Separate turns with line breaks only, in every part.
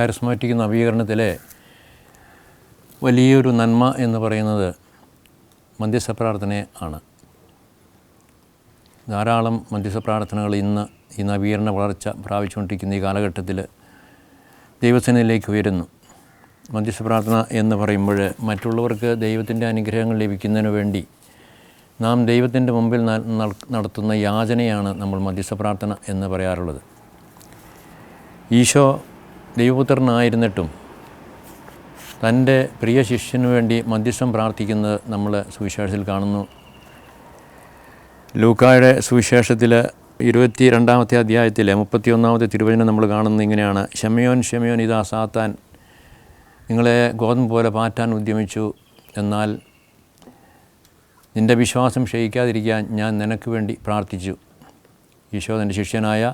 Charismatic നവീകരണത്തിലെ വലിയൊരു നന്മ എന്ന് പറയുന്നത് മധ്യസ്ഥ പ്രാർത്ഥന ആണ്. ധാരാളം മധ്യസ്ഥ പ്രാർത്ഥനകൾ ഇന്ന് ഈ നവീകരണ വളർച്ച പ്രാപിച്ചുകൊണ്ടിരിക്കുന്ന ഈ കാലഘട്ടത്തിൽ ദൈവസേനയിലേക്ക് ഉയരുന്നു. മധ്യസ്ഥ പ്രാർത്ഥന എന്ന് പറയുമ്പോൾ മറ്റുള്ളവർക്ക് ദൈവത്തിന്റെ അനുഗ്രഹങ്ങൾ ലഭിക്കുന്നതിന് വേണ്ടി നാം ദൈവത്തിന്റെ മുമ്പിൽ നടത്തുന്ന യാചനയാണ് നമ്മൾ മധ്യസ്ഥ പ്രാർത്ഥന എന്ന് പറയാറുള്ളത്. ഈശോ ദൈവപുത്രനായിരുന്നിട്ടും തന്റെ പ്രിയ ശിഷ്യനു വേണ്ടി മധ്യസ്ഥം പ്രാർത്ഥിക്കുന്നത് നമ്മൾ സുവിശേഷത്തിൽ കാണുന്നു. ലൂക്കായുടെ സുവിശേഷത്തിൽ ഇരുപത്തി രണ്ടാമത്തെ അധ്യായത്തിലെ മുപ്പത്തിയൊന്നാമത്തെ തിരുവചനം നമ്മൾ കാണുന്നത് ഇങ്ങനെയാണ്. ഷമയോൻ ഷമയോൻ ഇതാ സാത്താൻ നിങ്ങളെ ഗോതമ്പ് പോലെ പാറ്റാൻ ഉദ്യമിച്ചു. എന്നാൽ നിന്റെ വിശ്വാസം ക്ഷയിക്കാതിരിക്കാൻ ഞാൻ നിനക്ക് വേണ്ടി പ്രാർത്ഥിച്ചു. ഈശോ തന്റെ ശിഷ്യനായ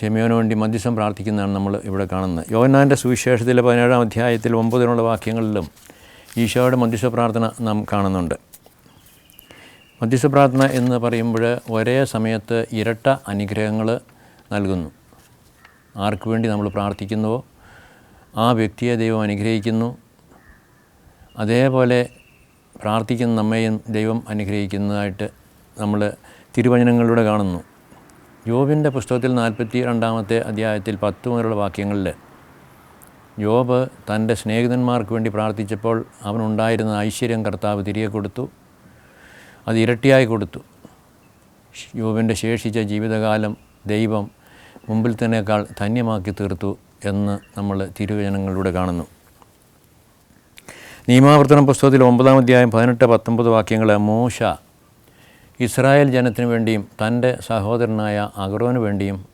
ഷെമിയോന് വേണ്ടി മധ്യസ്ഥം പ്രാർത്ഥിക്കുന്നതാണ് നമ്മൾ ഇവിടെ കാണുന്നത്. യോഹന്നാന്റെ സുവിശേഷത്തിലെ പതിനേഴാം അധ്യായത്തിൽ ഒമ്പതിനുള്ള വാക്യങ്ങളിലും ഈശോയുടെ മധ്യസ്ഥ പ്രാർത്ഥന നാം കാണുന്നുണ്ട്. മധ്യസ്ഥ പ്രാർത്ഥന എന്ന് പറയുമ്പോൾ ഒരേ സമയത്ത് ഇരട്ട അനുഗ്രഹങ്ങൾ നൽകുന്നു. ആർക്ക് വേണ്ടി നമ്മൾ പ്രാർത്ഥിക്കുന്നുവോ? ആ വ്യക്തിയെ ദൈവം അനുഗ്രഹിക്കുന്നു. അതേപോലെ പ്രാർത്ഥിക്കുന്ന നമ്മയും ദൈവം അനുഗ്രഹിക്കുന്നതായിട്ട് നമ്മൾ തിരുവചനങ്ങളിലൂടെ കാണുന്നു. യോബിന്റെ പുസ്തകത്തിൽ നാൽപ്പത്തി രണ്ടാമത്തെ അധ്യായത്തിൽ പത്ത് മുതലുള്ള വാക്യങ്ങളിൽ യോബ് തന്റെ സ്നേഹിതന്മാർക്ക് വേണ്ടി പ്രാർത്ഥിച്ചപ്പോൾ അവനുണ്ടായിരുന്ന ഐശ്വര്യം കർത്താവ് തിരികെ കൊടുത്തു അത് ഇരട്ടിയായി കൊടുത്തു. യോബിന്റെ ശേഷിച്ച ജീവിതകാലം ദൈവം മുമ്പിൽ തന്നെക്കാൾ ധന്യമാക്കി തീർത്തു എന്ന് നമ്മൾ തിരുവചനങ്ങളിലൂടെ കാണുന്നു. നിയമാവർത്തനം പുസ്തകത്തിൽ ഒമ്പതാം അധ്യായം പതിനെട്ട് പത്തൊമ്പത് വാക്യങ്ങളെ മോശ ഇസ്രായേൽ ജനത്തിന് വേണ്ടിയും തന്റെ സഹോദരനായ അഗറോന് വേണ്ടിയും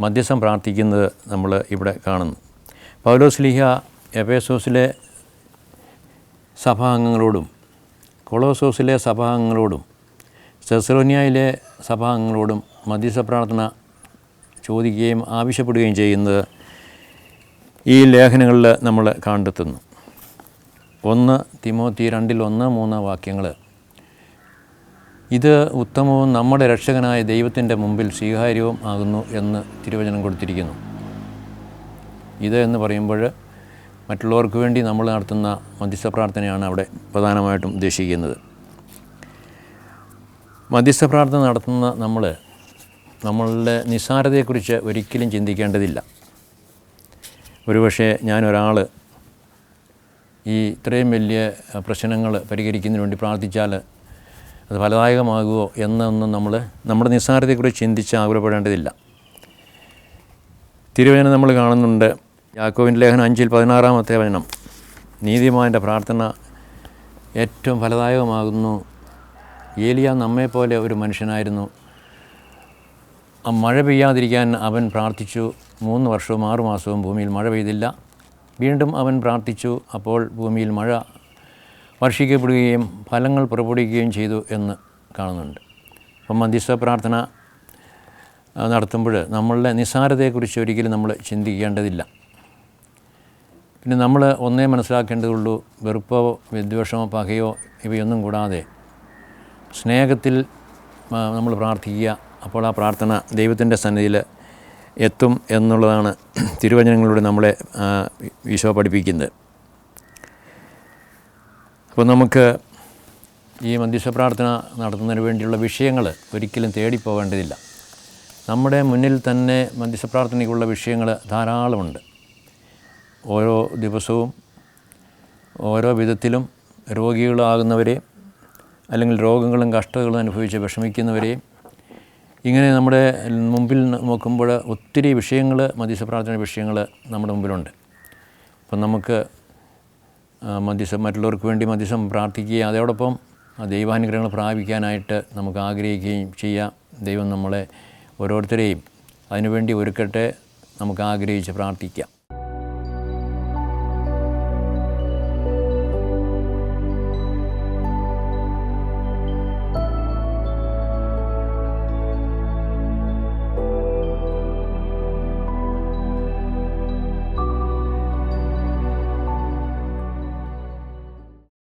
മധ്യസ്ഥം പ്രാർത്ഥിക്കുന്നത് നമ്മൾ ഇവിടെ കാണുന്നു. പൗലോസ്ലിഹ എഫേസോസിലെ സഭാംഗങ്ങളോടും കൊളോസോസിലെ സഭാംഗങ്ങളോടും സെസറോനിയയിലെ സഭാംഗങ്ങളോടും മധ്യസ്ഥ പ്രാർത്ഥന ചോദിക്കുകയും ആവശ്യപ്പെടുകയും ചെയ്യുന്നത് ഈ ലേഖനങ്ങളിൽ നമ്മൾ കണ്ടെത്തുന്നു. ഒന്ന് തിമോത്തി രണ്ടിൽ ഒന്ന് മൂന്ന് വാക്യങ്ങൾ ഇത് ഉത്തമവും നമ്മുടെ രക്ഷകനായ ദൈവത്തിന്റെ മുമ്പിൽ സ്വീകാര്യവും ആകുന്നു എന്ന് തിരുവചനം കൊടുത്തിരിക്കുന്നു. ഇത് എന്ന് പറയുമ്പോൾ മറ്റുള്ളവർക്ക് വേണ്ടി നമ്മൾ നടത്തുന്ന മധ്യസ്ഥ പ്രാർത്ഥനയാണ് അവിടെ പ്രധാനമായിട്ടും ഉദ്ദേശിക്കുന്നത്. മധ്യസ്ഥ പ്രാർത്ഥന നടത്തുന്ന നമ്മൾ നമ്മളുടെ നിസ്സാരതയെക്കുറിച്ച് ഒരിക്കലും ചിന്തിക്കേണ്ടതില്ല. ഒരുപക്ഷെ ഞാനൊരാൾ ഈ ഇത്രയും വലിയ പ്രശ്നങ്ങൾ പരിഹരിക്കുന്നതിന് വേണ്ടി പ്രാർത്ഥിച്ചാൽ അത് ഫലദായകമാകുമോ എന്നൊന്നും നമ്മൾ നമ്മുടെ നിസ്സാരതയെക്കുറിച്ച് ചിന്തിച്ച് ആകുലപ്പെടേണ്ടതില്ല. തിരുവചനം നമ്മൾ കാണുന്നുണ്ട്. യാക്കോവിന്റെ ലേഖനം അഞ്ചിൽ പതിനാറാമത്തെ വചനം. നീതിമാന്റെ പ്രാർത്ഥന ഏറ്റവും ഫലദായകമാകുന്നു. ഏലിയ നമ്മെപ്പോലെ ഒരു മനുഷ്യനായിരുന്നു. ആ മഴ പെയ്യാതിരിക്കാൻ അവൻ പ്രാർത്ഥിച്ചു. മൂന്ന് വർഷവും ആറു മാസവും ഭൂമിയിൽ മഴ പെയ്തില്ല. വീണ്ടും അവൻ പ്രാർത്ഥിച്ചു. അപ്പോൾ ഭൂമിയിൽ മഴ വർഷിക്കപ്പെടുകയും ഫലങ്ങൾ പുറപ്പെടുവിക്കുകയും ചെയ്തു എന്ന് കാണുന്നുണ്ട്. അപ്പം മധ്യസ്ഥ പ്രാർത്ഥന നടത്തുമ്പോൾ നമ്മളുടെ നിസ്സാരതയെക്കുറിച്ച് ഒരിക്കലും നമ്മൾ ചിന്തിക്കേണ്ടതില്ല. പിന്നെ നമ്മൾ ഒന്നേ മനസ്സിലാക്കേണ്ടതുള്ളൂ വെറുപ്പോ വിദ്വേഷമോ പകയോ ഇവയൊന്നും കൂടാതെ സ്നേഹത്തിൽ നമ്മൾ പ്രാർത്ഥിക്കുക അപ്പോൾ ആ പ്രാർത്ഥന ദൈവത്തിന്റെ സന്നിധിയിൽ എത്തും എന്നുള്ളതാണ് തിരുവചനങ്ങളിലൂടെ നമ്മളെ ഈശോ പഠിപ്പിക്കുന്നത്. അപ്പോൾ നമുക്ക് ഈ മധ്യസ്ഥ പ്രാർത്ഥന നടത്തുന്നതിന് വേണ്ടിയുള്ള വിഷയങ്ങൾ ഒരിക്കലും തേടിപ്പോകേണ്ടതില്ല. നമ്മുടെ മുന്നിൽ തന്നെ മധ്യസ്ഥ പ്രാർത്ഥനയ്ക്കുള്ള വിഷയങ്ങൾ ധാരാളമുണ്ട്. ഓരോ ദിവസവും ഓരോ വിധത്തിലും രോഗികളാകുന്നവരെയും അല്ലെങ്കിൽ രോഗങ്ങളും കഷ്ടതകളും അനുഭവിച്ച് വിഷമിക്കുന്നവരെയും ഇങ്ങനെ നമ്മുടെ മുമ്പിൽ നോക്കുമ്പോൾ ഒത്തിരി വിഷയങ്ങൾ മധ്യസ്ഥ പ്രാർത്ഥന വിഷയങ്ങൾ നമ്മുടെ മുമ്പിലുണ്ട്. അപ്പം നമുക്ക് മധ്യസ്ഥം മറ്റുള്ളവർക്ക് വേണ്ടി മധ്യസ്ഥം പ്രാർത്ഥിക്കുകയും അതോടൊപ്പം ദൈവാനുഗ്രഹങ്ങൾ പ്രാപിക്കാനായിട്ട് നമുക്ക് ആഗ്രഹിക്കുകയും ചെയ്യാം. ദൈവം നമ്മളെ ഓരോരുത്തരെയും അതിനുവേണ്ടി ഒരുക്കട്ടെ നമുക്ക് ആഗ്രഹിച്ച് പ്രാർത്ഥിക്കാം.